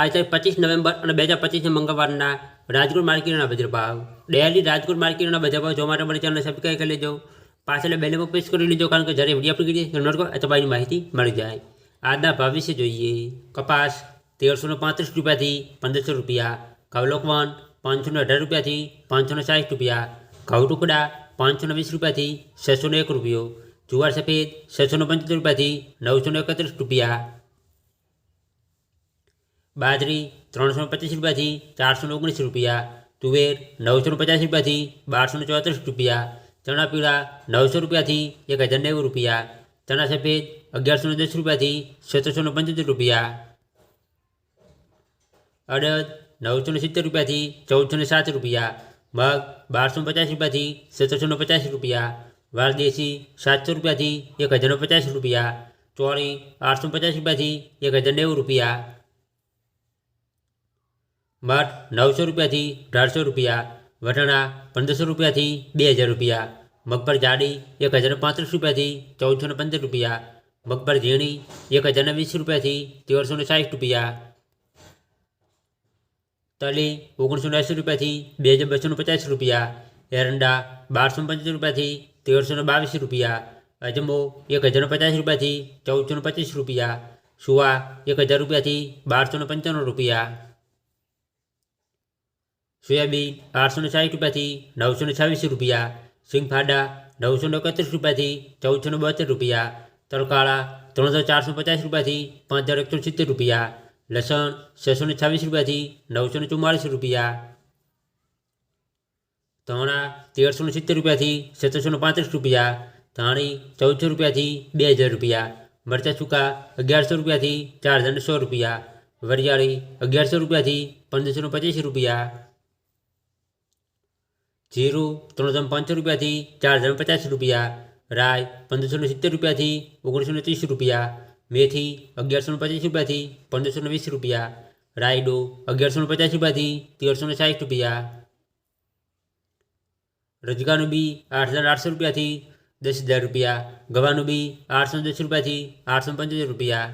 આજે પચીસ નવેમ્બર અને બે હજાર પચીસના મંગળવારના રાજકોટ માર્કેટના બજાર ભાવ ડેલી રાજકોટ માર્કેટના બજાર ભાવ જોવા માટે મારી ચેનલ સબસ્ક્રાઈબ કરી લેજો. પાછળ બેલ પર પ્રેસ કરી લેજો, કારણ કે જ્યારે વીડિયો આપણી કરીએ નોટ કરો તમારી માહિતી મળી જાય. આજના ભાવ વિશે જોઈએ. કપાસ તેરસો પાંત્રીસ રૂપિયાથી પંદરસો રૂપિયા કવલોકવન લોકવન પાંચસો અઢાર રૂપિયાથી પાંચસો સાઠ રૂપિયા, ઘઉં ટુકડા પાંચસો વીસ રૂપિયાથી છસો એક રૂપિયો, જુવાર સફેદ છસો પંચોતેર રૂપિયાથી નવસો એકત્રીસ રૂપિયા બાજરી ત્રણસો પચીસ રૂપિયાથી ચારસો ને ઓગણીસ રૂપિયા તુવેર નવસો ને પચાસ રૂપિયાથી બારસો ને ચોત્રીસ રૂપિયા ચણા પીળા નવસો રૂપિયાથી એક હજાર નેવું રૂપિયા ચણા સફેદ અગિયારસો ને દસ રૂપિયાથી સત્તરસો ને પંચોતેર રૂપિયા અડદ નવસો ને સિત્તેર રૂપિયાથી ચૌદસો ને સાત રૂપિયા મગ બારસો ને પચાસ રૂપિયાથી સત્તરસો ને પચાસ રૂપિયા વાલદેશી સાતસો રૂપિયાથી એક હજાર ને પચાસ રૂપિયા ચોળી આઠસો ને પચાસ રૂપિયાથી એક હજાર નેવું રૂપિયા મઠ નવસો રૂપિયાથી અઢારસો રૂપિયા વટાણા પંદરસો રૂપિયાથી બે હજાર રૂપિયા મગફળ જાડી એક હજાર પાંત્રીસ રૂપિયાથી ચૌદસો ને પંદર રૂપિયા મગફળ ઝીણી એક હજાર ને વીસ રૂપિયાથી તેરસો ને સાઠ રૂપિયા તલી ઓગણીસો ને એંસી રૂપિયાથી બે હજાર બસો ને પચાસ રૂપિયા એરંડા બારસો ને પંચોતેર રૂપિયાથી તેરસો ને બાવીસ રૂપિયા અજમો એક હજાર ને પચાસ રૂપિયાથી ચૌદસો ને પચીસ રૂપિયા સુવા એક હજાર રૂપિયાથી બારસો ને પંચાણું રૂપિયા સોયાબીન આઠસો ને સાઠ રૂપિયાથી નવસો ને છવ્વીસ રૂપિયા સિંગફાડા નવસો ને એકત્રીસ રૂપિયાથી ચૌદસો ને બોતેર રૂપિયા તરકાળા ત્રણસો ચારસો પચાસ રૂપિયાથી પાંચ હજાર એકસો સિત્તેર રૂપિયા લસણ છસો ને છવ્વીસ રૂપિયાથી નવસો ને ચુમ્માળીસ રૂપિયા ધાણા તેરસો ને સિત્તેર રૂપિયાથી સત્તરસો ને પાંત્રીસ રૂપિયા ધાણી ચૌદસો રૂપિયાથી બે હજાર રૂપિયા મરચાં સૂકા અગિયારસો રૂપિયાથી ચાર હજાર ને સો રૂપિયા વરિયાળી અગિયારસો રૂપિયાથી પંદરસો ને પચીસ રૂપિયા જીરું ત્રણસો પાંચસો રૂપિયાથી ચાર હજાર પચાસ રૂપિયા રાય પંદરસો ને સિત્તેર રૂપિયાથી ઓગણીસો ને ત્રીસ રૂપિયા, મેથી અગિયારસો ને પચીસ રૂપિયાથી પંદરસો ને વીસ રૂપિયા, રાયડો અગિયારસો ને પચાસ રૂપિયાથી તેરસો ને સાઠ રૂપિયા. રજગાનું બી આઠ હજાર આઠસો રૂપિયાથી દસ હજાર રૂપિયા, ગવાનું બી આઠસો દસ રૂપિયાથી આઠસો પંચોતેર રૂપિયા.